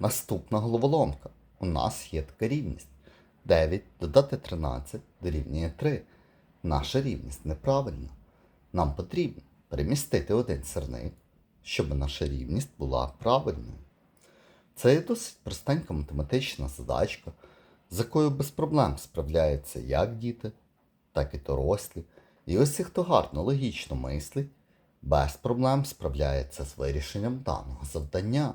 Наступна головоломка. У нас є така рівність. 9 додати 13 дорівнює 3. Наша рівність неправильна. Нам потрібно перемістити один сирник, щоб наша рівність була правильною. Це є досить простенька математична задачка, з якою без проблем справляються як діти, так і дорослі. І ось ті, хто гарно логічно мислить, без проблем справляється з вирішенням даного завдання.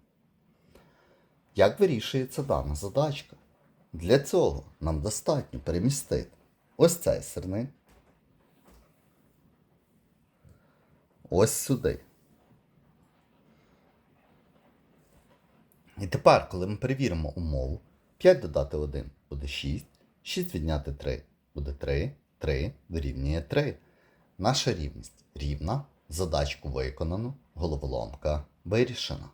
Як вирішується дана задачка? Для цього нам достатньо перемістити ось цей сирник. Ось сюди. І тепер, коли ми перевіримо умову, 5 додати 1 буде 6, 6 відняти 3 буде 3, 3 дорівнює 3. Наша рівність рівна, задачку виконано, головоломка вирішена.